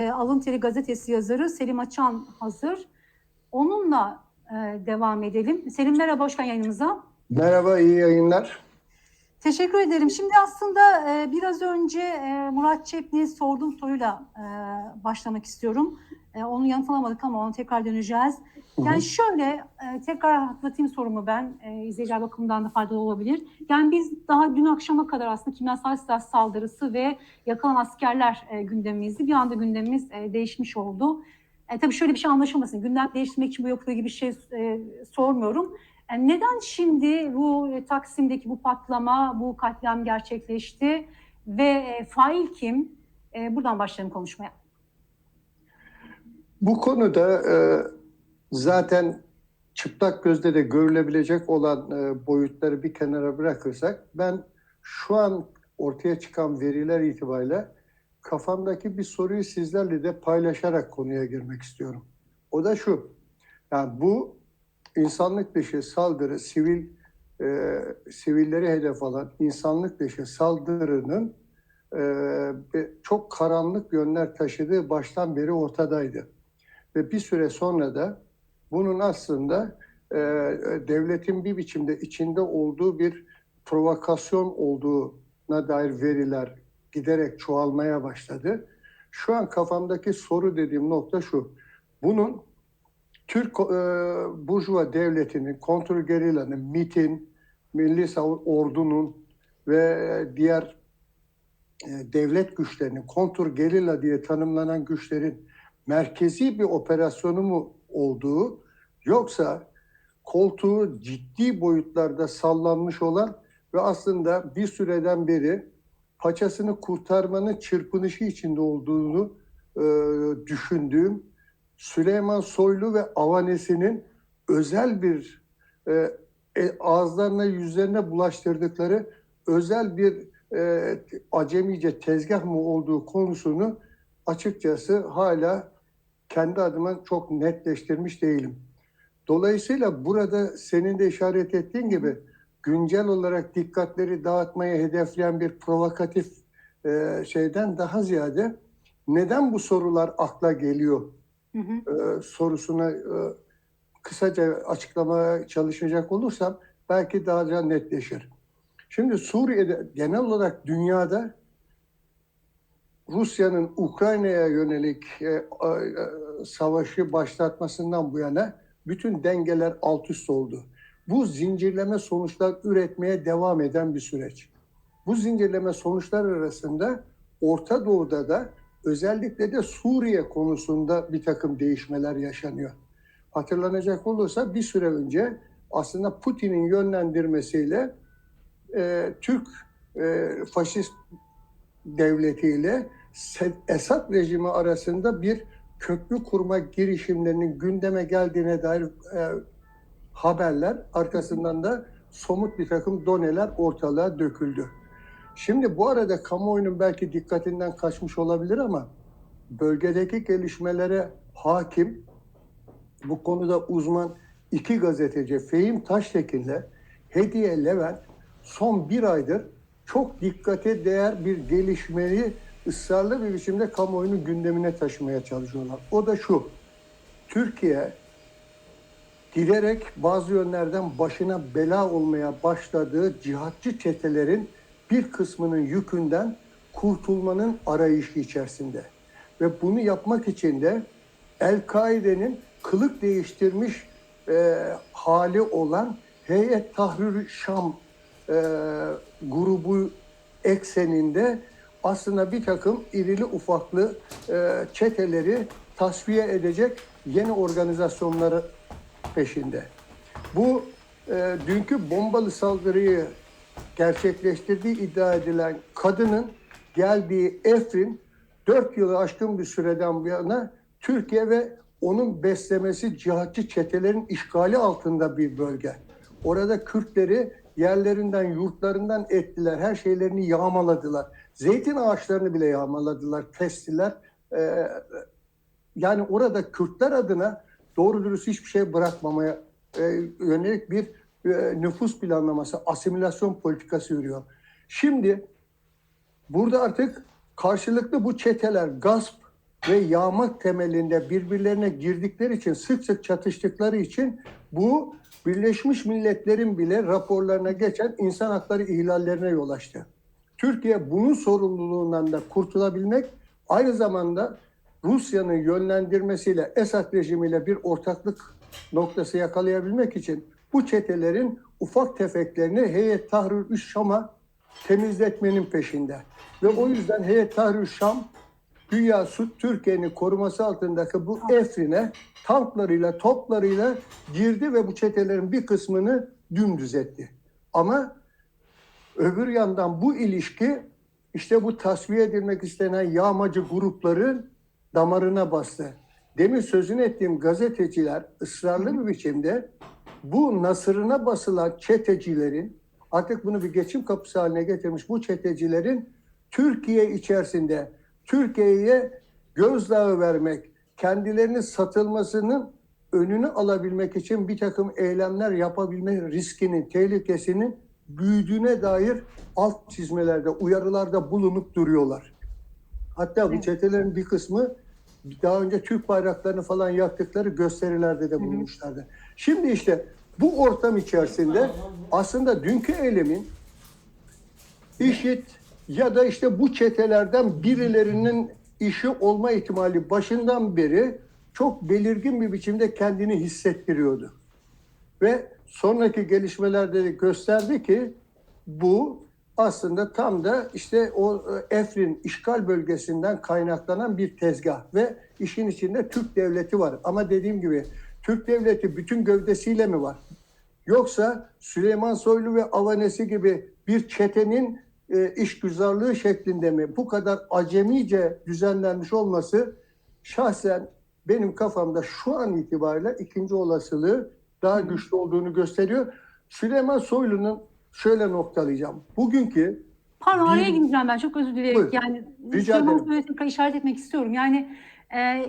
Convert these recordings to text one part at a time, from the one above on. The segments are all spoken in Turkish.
E, Alın Teri gazetesi yazarı Selim Açan hazır. Onunla e, devam edelim. Selim merhaba, hoş geldin yayınımıza. Merhaba, iyi yayınlar. Teşekkür ederim. Şimdi aslında e, biraz önce e, Murat Çepni'ye sorduğum soruyla e, başlamak istiyorum. E, onu yanıtlamadık ama ona tekrar döneceğiz. Hı hı. Yani şöyle e, tekrar hatırlatayım sorumu ben. E, izleyiciler bakımından da faydalı olabilir. Yani biz daha dün akşama kadar aslında kimyasal silah saldırısı ve yakılan askerler e, gündemimizdi. Bir anda gündemimiz e, değişmiş oldu. E, tabii şöyle bir şey anlaşılmasın. Gündem değiştirmek için bu yapıldığı gibi bir şey e, sormuyorum. Yani neden şimdi bu e, Taksim'deki bu patlama, bu katliam gerçekleşti ve e, fail kim? E, buradan başlayalım konuşmaya. Bu konuda zaten çıplak gözle de görülebilecek olan boyutları bir kenara bırakırsak ben şu an ortaya çıkan veriler itibariyle kafamdaki bir soruyu sizlerle de paylaşarak konuya girmek istiyorum. O da şu. Yani bu insanlık dışı saldırı, sivil e, sivilleri hedef alan insanlık dışı saldırının e, çok karanlık yönler taşıdığı baştan beri ortadaydı. Ve bir süre sonra da bunun aslında e, devletin bir biçimde içinde olduğu bir provokasyon olduğuna dair veriler giderek çoğalmaya başladı. Şu an kafamdaki soru dediğim nokta şu. Bunun Türk e, Burjuva devletinin, kontrgerillanın, MIT'in, Milli Savun Ordu'nun ve diğer e, devlet güçlerinin, kontrgerilla diye tanımlanan güçlerin merkezi bir operasyonu mu olduğu yoksa koltuğu ciddi boyutlarda sallanmış olan ve aslında bir süreden beri paçasını kurtarmanın çırpınışı içinde olduğunu e, düşündüğüm Süleyman Soylu ve avanesinin özel bir e, e, ağızlarına yüzlerine bulaştırdıkları özel bir e, acemice tezgah mı olduğu konusunu açıkçası hala kendi adıma çok netleştirmiş değilim. Dolayısıyla burada senin de işaret ettiğin gibi güncel olarak dikkatleri dağıtmaya hedefleyen bir provokatif e, şeyden daha ziyade neden bu sorular akla geliyor Hı e, sorusuna e, kısaca açıklamaya çalışacak olursam belki daha da netleşir. Şimdi Suriye'de genel olarak dünyada Rusya'nın Ukrayna'ya yönelik e, e, savaşı başlatmasından bu yana bütün dengeler alt üst oldu. Bu zincirleme sonuçlar üretmeye devam eden bir süreç. Bu zincirleme sonuçlar arasında Orta Doğu'da da özellikle de Suriye konusunda bir takım değişmeler yaşanıyor. Hatırlanacak olursa bir süre önce aslında Putin'in yönlendirmesiyle e, Türk e, faşist devletiyle Esad rejimi arasında bir köprü kurma girişimlerinin gündeme geldiğine dair e, haberler arkasından da somut bir takım doneler ortalığa döküldü. Şimdi bu arada kamuoyunun belki dikkatinden kaçmış olabilir ama bölgedeki gelişmelere hakim bu konuda uzman iki gazeteci Fehim Taştekin'le Hediye Levent son bir aydır çok dikkate değer bir gelişmeyi ısrarlı bir biçimde kamuoyunun gündemine taşımaya çalışıyorlar. O da şu, Türkiye giderek bazı yönlerden başına bela olmaya başladığı cihatçı çetelerin bir kısmının yükünden kurtulmanın arayışı içerisinde. Ve bunu yapmak için de El-Kaide'nin kılık değiştirmiş e, hali olan Heyet Tahrir Şam e, grubu ekseninde aslında bir takım irili ufaklı e, çeteleri tasfiye edecek yeni organizasyonları peşinde. Bu e, dünkü bombalı saldırıyı gerçekleştirdiği iddia edilen kadının geldiği Efrin 4 yılı aşkın bir süreden bu yana Türkiye ve onun beslemesi cihatçı çetelerin işgali altında bir bölge. Orada Kürtleri yerlerinden, yurtlarından ettiler. Her şeylerini yağmaladılar. Zeytin ağaçlarını bile yağmaladılar, kestiler. Ee, yani orada Kürtler adına doğru dürüst hiçbir şey bırakmamaya e, yönelik bir nüfus planlaması, asimilasyon politikası yürüyor. Şimdi burada artık karşılıklı bu çeteler gasp ve yağmak temelinde birbirlerine girdikleri için sık sık çatıştıkları için bu Birleşmiş Milletler'in bile raporlarına geçen insan hakları ihlallerine yol açtı. Türkiye bunun sorumluluğundan da kurtulabilmek aynı zamanda Rusya'nın yönlendirmesiyle Esad rejimiyle bir ortaklık noktası yakalayabilmek için bu çetelerin ufak tefeklerini Heyet Tahrir Şam'a temizletmenin peşinde. Ve o yüzden Heyet Tahrir Şam Güya Su Türkiye'nin koruması altındaki bu Efrin'e tanklarıyla, toplarıyla girdi ve bu çetelerin bir kısmını dümdüz etti. Ama öbür yandan bu ilişki işte bu tasfiye edilmek istenen yağmacı grupların damarına bastı. Demin sözünü ettiğim gazeteciler ısrarlı bir biçimde bu nasırına basılan çetecilerin artık bunu bir geçim kapısı haline getirmiş bu çetecilerin Türkiye içerisinde Türkiye'ye gözdağı vermek, kendilerinin satılmasının önünü alabilmek için bir takım eylemler yapabilme riskinin, tehlikesinin büyüdüğüne dair alt çizmelerde, uyarılarda bulunup duruyorlar. Hatta bu çetelerin bir kısmı daha önce Türk bayraklarını falan yaktıkları gösterilerde de bulunmuşlardı. Şimdi işte bu ortam içerisinde aslında dünkü eylemin IŞİD ya da işte bu çetelerden birilerinin işi olma ihtimali başından beri çok belirgin bir biçimde kendini hissettiriyordu. Ve sonraki gelişmelerde de gösterdi ki bu aslında tam da işte o e, Efrin işgal bölgesinden kaynaklanan bir tezgah ve işin içinde Türk devleti var. Ama dediğim gibi Türk devleti bütün gövdesiyle mi var? Yoksa Süleyman Soylu ve Avanesi gibi bir çetenin e, işgüzarlığı şeklinde mi bu kadar acemice düzenlenmiş olması şahsen benim kafamda şu an itibariyle ikinci olasılığı daha güçlü olduğunu gösteriyor. Süleyman Soylu'nun şöyle noktalayacağım. Bugünkü Pardon Bir- araya gireceğim ben çok özür dilerim. Buyurun. Yani Rica Süleyman. Soylu'ya tekrar işaret etmek istiyorum. Yani e,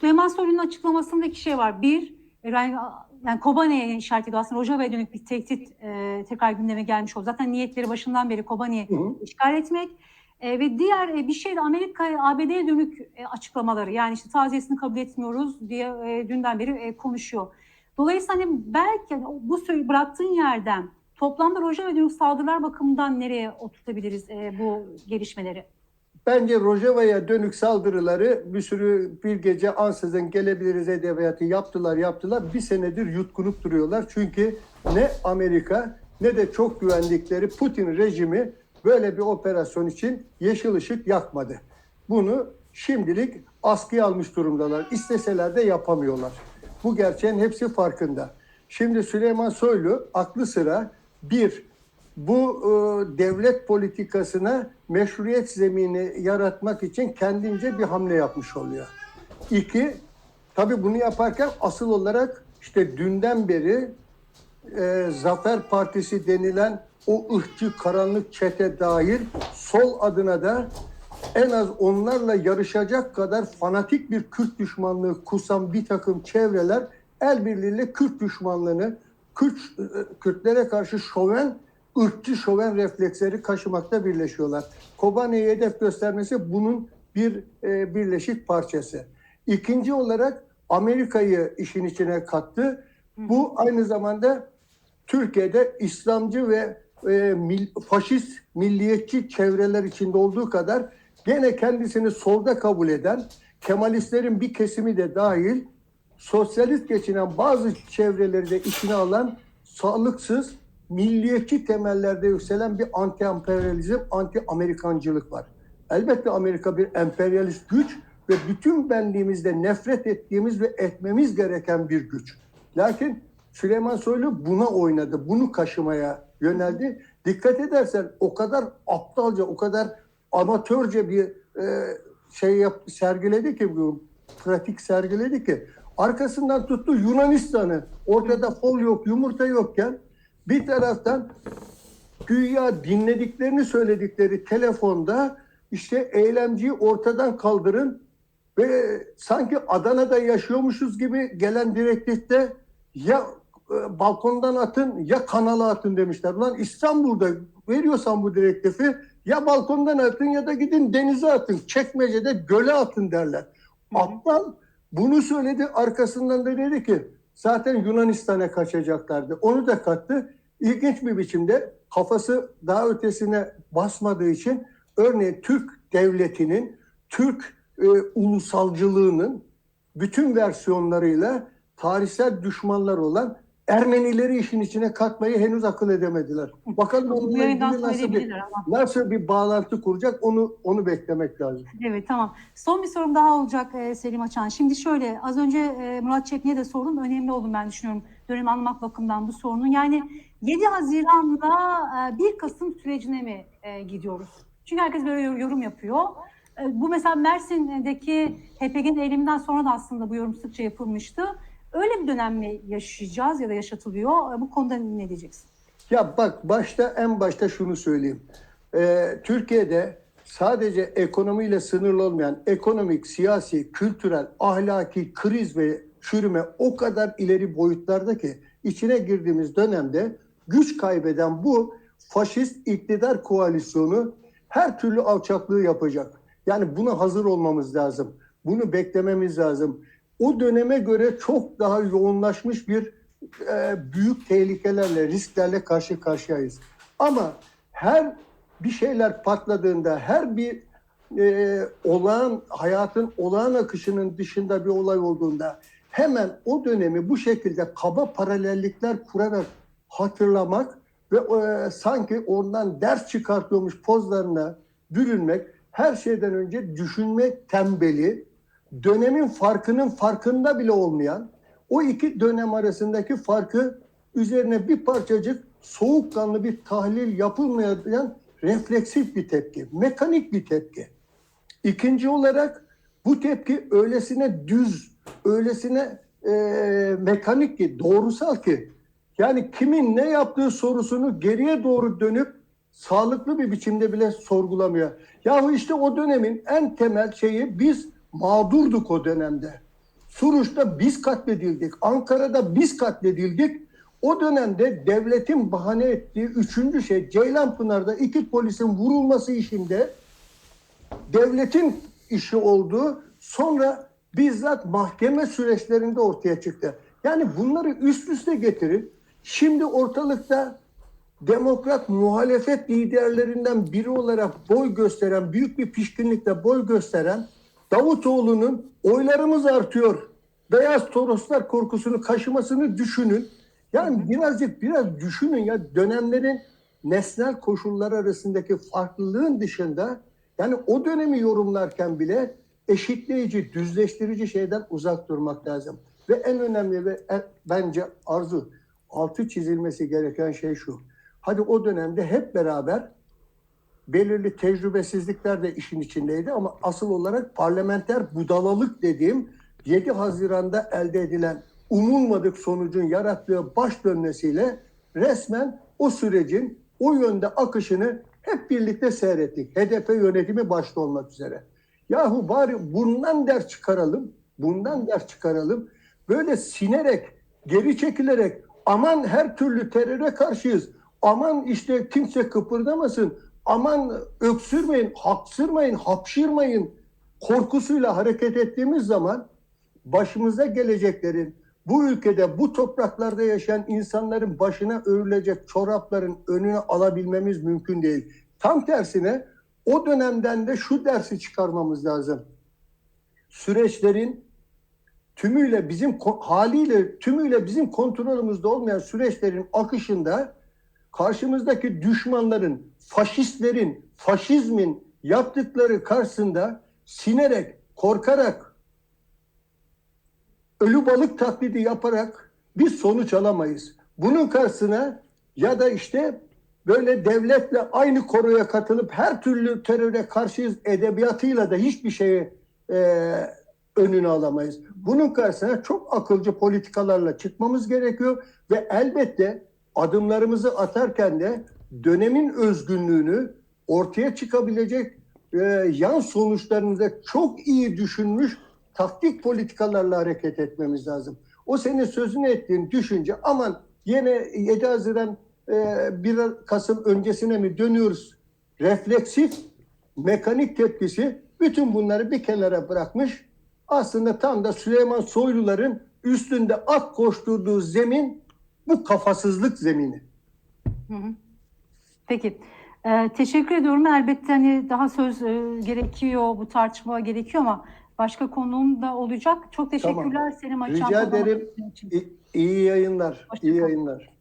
Süleyman Soylu'nun açıklamasında iki şey var. Bir, e, yani, yani Kobane'ye işaret ediyor. Aslında Rojava'ya dönük bir tehdit e, tekrar gündeme gelmiş oldu. Zaten niyetleri başından beri Kobane'yi işgal etmek. E, ve diğer e, bir şey de Amerika'ya, ABD'ye dönük e, açıklamaları. Yani işte taziyesini kabul etmiyoruz diye e, dünden beri e, konuşuyor. Dolayısıyla hani belki hani bu bıraktığın yerden toplamda Rojava dönük saldırılar bakımından nereye oturtabiliriz e, bu gelişmeleri? Bence Rojava'ya dönük saldırıları bir sürü bir gece ansızın gelebiliriz edebiyatı yaptılar yaptılar. Bir senedir yutkunup duruyorlar. Çünkü ne Amerika ne de çok güvendikleri Putin rejimi böyle bir operasyon için yeşil ışık yakmadı. Bunu şimdilik askıya almış durumdalar. İsteseler de yapamıyorlar. Bu gerçeğin hepsi farkında. Şimdi Süleyman Soylu aklı sıra bir bu e, devlet politikasına meşruiyet zemini yaratmak için kendince bir hamle yapmış oluyor. İki, tabii bunu yaparken asıl olarak işte dünden beri e, Zafer Partisi denilen o ırkçı karanlık çete dahil sol adına da en az onlarla yarışacak kadar fanatik bir Kürt düşmanlığı kusan bir takım çevreler el birliğiyle Kürt düşmanlığını, Kürt, Kürtlere karşı şoven, ırkçı şoven refleksleri kaşımakta birleşiyorlar. Kobane'ye hedef göstermesi bunun bir e, birleşik parçası. İkinci olarak Amerika'yı işin içine kattı. Bu aynı zamanda Türkiye'de İslamcı ve e, mil- faşist, milliyetçi çevreler içinde olduğu kadar gene kendisini solda kabul eden Kemalistlerin bir kesimi de dahil sosyalist geçinen bazı çevreleri de içine alan sağlıksız, milliyetçi temellerde yükselen bir anti-emperyalizm, anti-Amerikancılık var. Elbette Amerika bir emperyalist güç ve bütün benliğimizde nefret ettiğimiz ve etmemiz gereken bir güç. Lakin Süleyman Soylu buna oynadı, bunu kaşımaya yöneldi. Dikkat edersen o kadar aptalca, o kadar amatörce bir e, şey yap, sergiledi ki bu pratik sergiledi ki arkasından tuttu Yunanistan'ı ortada fol yok, yumurta yokken bir taraftan güya dinlediklerini söyledikleri telefonda işte eylemciyi ortadan kaldırın ve sanki Adana'da yaşıyormuşuz gibi gelen direktifte ya e, balkondan atın ya kanala atın demişler. Ulan İstanbul'da veriyorsan bu direktifi Ya balkondan atın ya da gidin denize atın. Çekmecede göle atın derler. Aptal bunu söyledi. Arkasından da dedi ki zaten Yunanistan'a kaçacaklardı. Onu da kattı. İlginç bir biçimde kafası daha ötesine basmadığı için örneğin Türk devletinin, Türk e, ulusalcılığının bütün versiyonlarıyla tarihsel düşmanlar olan Ermenileri işin içine katmayı henüz akıl edemediler. Bakalım onunla ilgili nasıl bir, ama. nasıl bir bağlantı kuracak onu onu beklemek lazım. Evet tamam. Son bir sorum daha olacak e, Selim Açan. Şimdi şöyle az önce e, Murat Çekni'ye de sordum. Önemli olduğunu ben düşünüyorum. Dönemi anlamak bakımından bu sorunun. Yani 7 Haziran'da e, 1 Kasım sürecine mi e, gidiyoruz? Çünkü herkes böyle yor- yorum yapıyor. E, bu mesela Mersin'deki HPG'nin eyleminden sonra da aslında bu yorum sıkça yapılmıştı. Öyle bir dönem mi yaşayacağız ya da yaşatılıyor? Bu konuda ne diyeceksin? Ya bak başta en başta şunu söyleyeyim. Ee, Türkiye'de sadece ekonomiyle sınırlı olmayan ekonomik, siyasi, kültürel, ahlaki kriz ve çürüme o kadar ileri boyutlarda ki içine girdiğimiz dönemde güç kaybeden bu faşist iktidar koalisyonu her türlü alçaklığı yapacak. Yani buna hazır olmamız lazım. Bunu beklememiz lazım. O döneme göre çok daha yoğunlaşmış bir e, büyük tehlikelerle, risklerle karşı karşıyayız. Ama her bir şeyler patladığında, her bir e, olağan, hayatın olağan akışının dışında bir olay olduğunda hemen o dönemi bu şekilde kaba paralellikler kurarak hatırlamak ve e, sanki ondan ders çıkartıyormuş pozlarına bürünmek, her şeyden önce düşünme tembeli, dönemin farkının farkında bile olmayan, o iki dönem arasındaki farkı üzerine bir parçacık soğukkanlı bir tahlil yapılmayan refleksif bir tepki, mekanik bir tepki. İkinci olarak bu tepki öylesine düz, öylesine e, mekanik ki, doğrusal ki yani kimin ne yaptığı sorusunu geriye doğru dönüp sağlıklı bir biçimde bile sorgulamıyor. Yahu işte o dönemin en temel şeyi biz mağdurduk o dönemde. Suruç'ta biz katledildik. Ankara'da biz katledildik. O dönemde devletin bahane ettiği üçüncü şey Ceylanpınar'da iki polisin vurulması işinde devletin işi olduğu sonra bizzat mahkeme süreçlerinde ortaya çıktı. Yani bunları üst üste getirip şimdi ortalıkta demokrat muhalefet liderlerinden biri olarak boy gösteren, büyük bir pişkinlikle boy gösteren Davutoğlu'nun oylarımız artıyor. Beyaz Toroslar korkusunu kaşımasını düşünün. Yani birazcık biraz düşünün ya dönemlerin nesnel koşullar arasındaki farklılığın dışında yani o dönemi yorumlarken bile eşitleyici, düzleştirici şeyden uzak durmak lazım. Ve en önemli ve en- bence arzu altı çizilmesi gereken şey şu. Hadi o dönemde hep beraber belirli tecrübesizlikler de işin içindeydi ama asıl olarak parlamenter budalalık dediğim 7 Haziran'da elde edilen umulmadık sonucun yarattığı baş dönmesiyle resmen o sürecin o yönde akışını hep birlikte seyrettik. HDP yönetimi başta olmak üzere. Yahu bari bundan ders çıkaralım, bundan ders çıkaralım. Böyle sinerek, geri çekilerek aman her türlü teröre karşıyız. Aman işte kimse kıpırdamasın. Aman öksürmeyin, haksırmayın, hapşırmayın korkusuyla hareket ettiğimiz zaman başımıza geleceklerin bu ülkede, bu topraklarda yaşayan insanların başına örülecek çorapların önüne alabilmemiz mümkün değil. Tam tersine o dönemden de şu dersi çıkarmamız lazım. Süreçlerin tümüyle bizim haliyle tümüyle bizim kontrolümüzde olmayan süreçlerin akışında karşımızdaki düşmanların, faşistlerin, faşizmin yaptıkları karşısında sinerek, korkarak, ölü balık taklidi yaparak biz sonuç alamayız. Bunun karşısına ya da işte böyle devletle aynı koroya katılıp her türlü teröre karşıyız edebiyatıyla da hiçbir şeye e, önünü alamayız. Bunun karşısına çok akılcı politikalarla çıkmamız gerekiyor ve elbette adımlarımızı atarken de dönemin özgünlüğünü ortaya çıkabilecek e, yan sonuçlarını da çok iyi düşünmüş taktik politikalarla hareket etmemiz lazım. O senin sözünü ettiğin düşünce aman yine 7 Haziran e, 1 Kasım öncesine mi dönüyoruz refleksif, mekanik tepkisi bütün bunları bir kenara bırakmış. Aslında tam da Süleyman Soyluların üstünde at koşturduğu zemin bu kafasızlık zemini. Hı hı. Peki. Ee, teşekkür ediyorum. Elbette hani daha söz e, gerekiyor, bu tartışma gerekiyor ama başka konuğum da olacak. Çok teşekkürler Selim Açan. Rica ederim. İyi, iyi yayınlar. Hoşça iyi yayınlar.